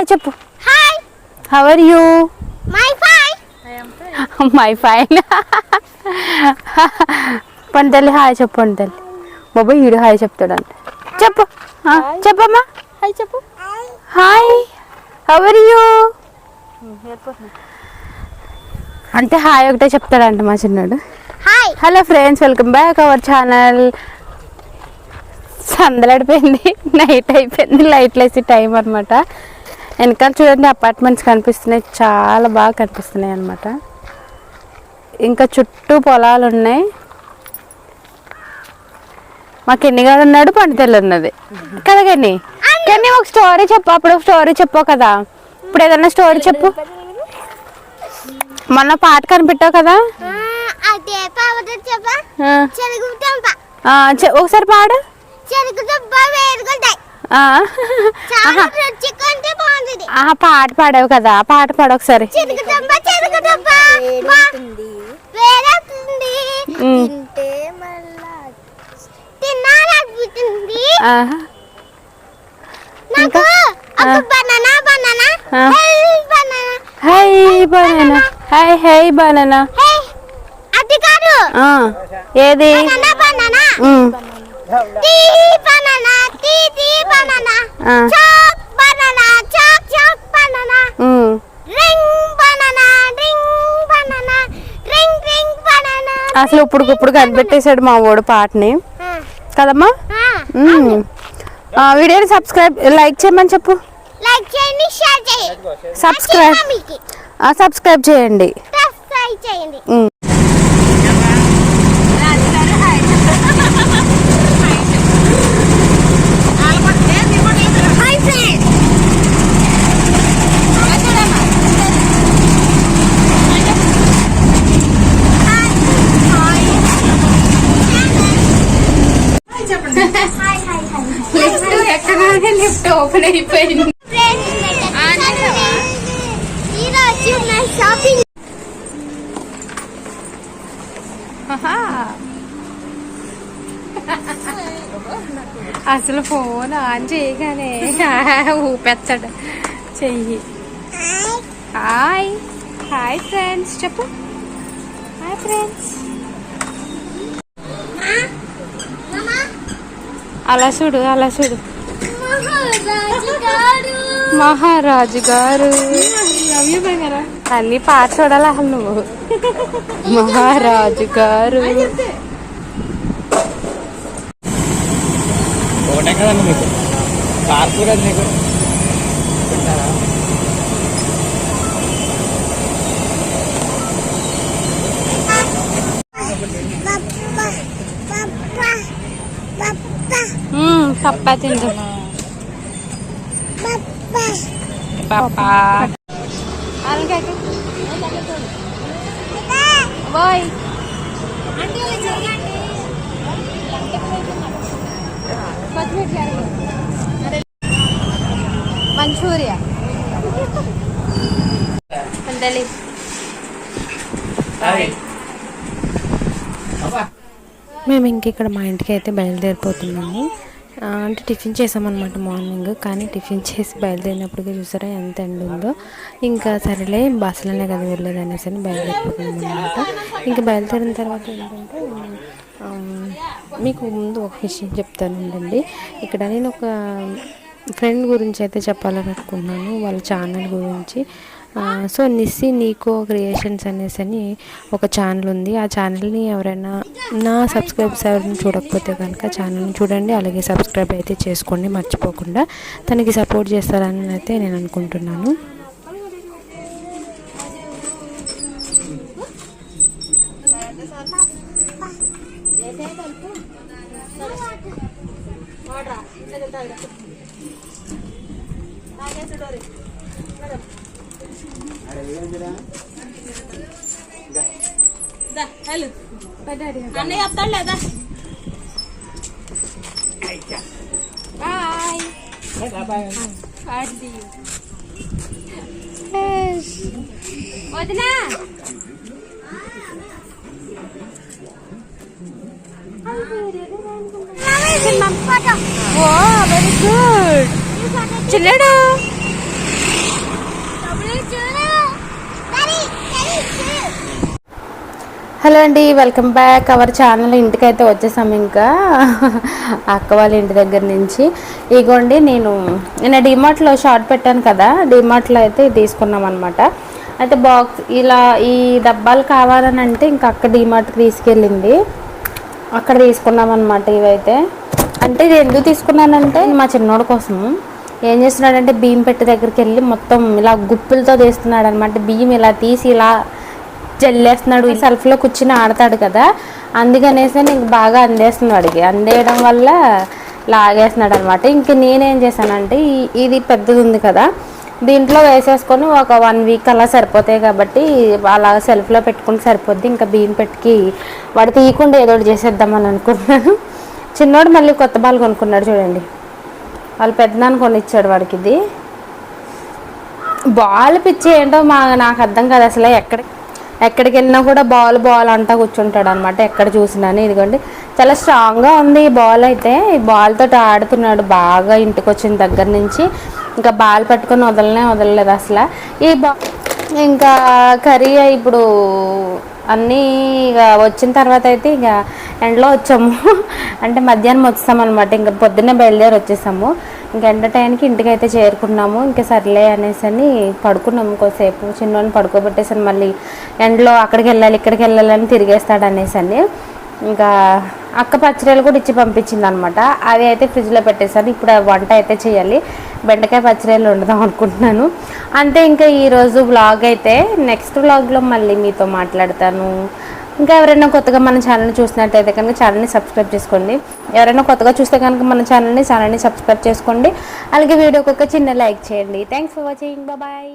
Hi చెప్పు. Hi how are you my phi my fine పంటల్లి hi చెప్పు పంటల్లి. బాబా ఈడు హాయ్ చెప్తాడంట. చెప్పు. ఆ, చెప్పమ్మా. హాయ్ చెప్పు. హాయ్ హౌ ఆర్ యూ అంటే హాయ్ ఒకటే చెప్తాడంట మా చిన్నాడు. Hi hello friends welcome back our channel సందలడిపోయింది. Night అయిపోయింది. లైట్లు వేసి టైం అనమాట వెనకాల చూడండి అపార్ట్మెంట్స్ కనిపిస్తున్నాయి. చాలా బాగా కనిపిస్తున్నాయి అనమాట ఇంకా చుట్టూ పొలాలు ఉన్నాయి. మా కెన్నిగాడు ఉన్నాడు పండితెల్లు ఉన్నది. కదా కెన్ని? కెన్ని ఒక స్టోరీ చెప్పు అప్పుడు ఒక స్టోరీ చెప్పు కదా. ఇప్పుడు ఏదైనా స్టోరీ చెప్పు. మొన్న పాట కనిపెట్టావు కదా? ఒకసారి పాడు. చెరుకు ఆ. పాట పాడావు కదా ఆ పాట పాడు ఒకసారి. Hi banana. Hi hi banana. Hey అది కాదు. ఆ, ఏది? బనానా టీ బనానా ఆ, చాక్ బనానా చాక్ chalk banana um. Ring banana ring banana ring ring banana అసలు ఇప్పుడు ఇప్పుడు కనిపెట్టేశాడు మా వాడు పాటని. కదమ్మా. ఆ, వీడియోని సబ్స్క్రైబ్ లైక్ చేయమని చెప్పు. లైక్ చేయండి షేర్ చేయండి. సబ్స్క్రైబ్ సబ్స్క్రైబ్ చేయండి సబ్స్క్రైబ్ చేయండి. ఎక్కగానే లిఫ్ట్ ఓపెన్ అయిపోయింది. షాపింగ్. అసలు ఫోన్ ఆన్ చేయగానే ఊపెత్తాడు. చెయ్యి. హాయ్. Hi friends. చెప్పు. Hi friends. అలా చూడు అలా చూడు. మహారాజు గారు మహారాజు గారు అన్ని పాట చూడాలి అసలు నువ్వు. మహారాజు గారు ఒకటే కదండి మీకు. పార్కులు కదా మీకు. పెట్టారా పప్పా పప్పా బాయ్ మంచూరియా అందలి మేము ఇంక ఇక్కడ మా ఇంటికి అయితే బయలుదేరిపోతున్నాము. అంటే టిఫిన్ చేసామన్నమాట మార్నింగ్ కానీ టిఫిన్ చేసి బయలుదేరినప్పటికీ చూసారా ఎంత ఎండ ఉందో. ఇంకా సరేలే బస్సులోనే కదా వెళ్ళేది అనేసి అని బయలుదేరిపోతున్నాం అనమాట ఇంకా బయలుదేరిన తర్వాత ఏంటంటే మీకు ముందు ఒక విషయం చెప్తాను ఉండండి. ఇక్కడ నేను ఒక ఫ్రెండ్ గురించి అయితే చెప్పాలని అనుకున్నాను వాళ్ళ ఛానల్ గురించి. సో నిస్సి నీకో క్రియేషన్స్ అనేసి అని ఒక ఛానల్ ఉంది. ఆ ఛానల్ని ఎవరైనా నా సబ్స్క్రైబ్స్ ఎవరైనా చూడకపోతే కనుక ఛానల్ని చూడండి. అలాగే సబ్స్క్రైబ్ అయితే చేసుకోండి. మర్చిపోకుండా తనకి సపోర్ట్ చేస్తారని అయితే నేను అనుకుంటున్నాను. అన్నయ్య వస్తాడు లేదా వదినా ఓ వెరీ గుడ్ చిల్లడు హలో అండి వెల్కమ్ బ్యాక్. అవర్ ఛానల్ ఇంటికైతే వచ్చేసాము ఇంకా. అక్క వాళ్ళ ఇంటి దగ్గర నుంచి. ఇగోండి నేను నిన్న డిమార్ట్లో షార్ట్ పెట్టాను కదా డిమార్ట్లో అయితే తీసుకున్నాం అనమాట అయితే బాక్స్ ఇలా ఈ డబ్బాలు కావాలని అంటే ఇంకా అక్క డిమార్ట్కి తీసుకెళ్ళింది. అక్కడ తీసుకున్నాం అనమాట ఇవైతే. అంటే ఇది ఎందుకు తీసుకున్నానంటే మా చిన్నోడి కోసం ఏం చేస్తున్నాడంటే బియ్యం పెట్టి దగ్గరికి వెళ్ళి మొత్తం ఇలా గుప్పులతో తీస్తున్నాడు అనమాట బియ్యం ఇలా తీసి ఇలా జల్లేస్తున్నాడు. ఈ సెల్ఫ్లో కూర్చుని ఆడతాడు కదా. అందుకనేసి నీకు బాగా అందేస్తున్నాడు వాడికి అందేయడం వల్ల లాగేస్తున్నాడు అనమాట ఇంక నేనేం చేశానంటే ఇది పెద్దది ఉంది కదా. దీంట్లో వేసేసుకొని ఒక వన్ వీక్ అలా సరిపోతాయి కాబట్టి అలా సెల్ఫ్లో పెట్టుకుంటే సరిపోద్ది. ఇంకా బియ్యం పెట్టుకి వాడు తీయకుండా ఏదో ఒకటి చేసేద్దామని అనుకున్నాను చిన్నోడు మళ్ళీ కొత్త బాల్ కొనుక్కున్నాడు చూడండి. వాళ్ళు పెద్దనాన్న కొనిచ్చాడు వాడికి ఇది. బాల్ పిచ్చి ఏంటో మా నాకు అర్థం కాదు అసలు ఎక్కడ ఎక్కడికి వెళ్ళినా కూడా బాల్ బాల్ అంటా కూర్చుంటాడు అనమాట ఎక్కడ చూసినాను. ఇదిగోండి చాలా స్ట్రాంగ్గా ఉంది ఈ బాల్ అయితే. ఈ బాల్తో ఆడుతున్నాడు బాగా ఇంటికి వచ్చిన దగ్గర నుంచి. ఇంకా బాల్ పట్టుకొని వదలనే వదలలేదు అసలు. ఈ బా ఇంకా కర్రీ ఇప్పుడు అన్నీ ఇక వచ్చిన తర్వాత అయితే ఇక ఎండలో వచ్చాము. అంటే మధ్యాహ్నం వచ్చామన్నమాట. ఇంకా పొద్దున్నే బయలుదేరి వచ్చేసాము. ఇంకా ఎండ టైంకి ఇంటికి అయితే చేరుకున్నాము. ఇంకా సర్లే అనేసి అని పడుకున్నాము కొద్దిసేపు. చిన్నోని పడుకోబెట్టేసాను మళ్ళీ ఎండలో అక్కడికి వెళ్ళాలి ఇక్కడికి వెళ్ళాలని తిరిగేస్తాడు అనేసి అని. ఇంకా అక్క పచ్చడిలు కూడా ఇచ్చి పంపించింది అనమాట అవి అయితే ఫ్రిడ్జ్లో పెట్టేశాను. ఇప్పుడు వంట అయితే చేయాలి. బెండకాయ పచ్చడిలు వండుదాం అనుకుంటున్నాను. అంతే ఇంకా ఈరోజు వ్లాగ్ అయితే నెక్స్ట్ వ్లాగ్లో మళ్ళీ మీతో మాట్లాడతాను. ఇంకా ఎవరైనా కొత్తగా మన ఛానల్ని చూసినట్టయితే కనుక ఛానల్ని సబ్స్క్రైబ్ చేసుకోండి. ఎవరైనా కొత్తగా చూస్తే కనుక మన ఛానల్ని ఛానల్ని సబ్స్క్రైబ్ చేసుకోండి. అలాగే వీడియోకి ఒక చిన్న లైక్ చేయండి. Thanks for watching bye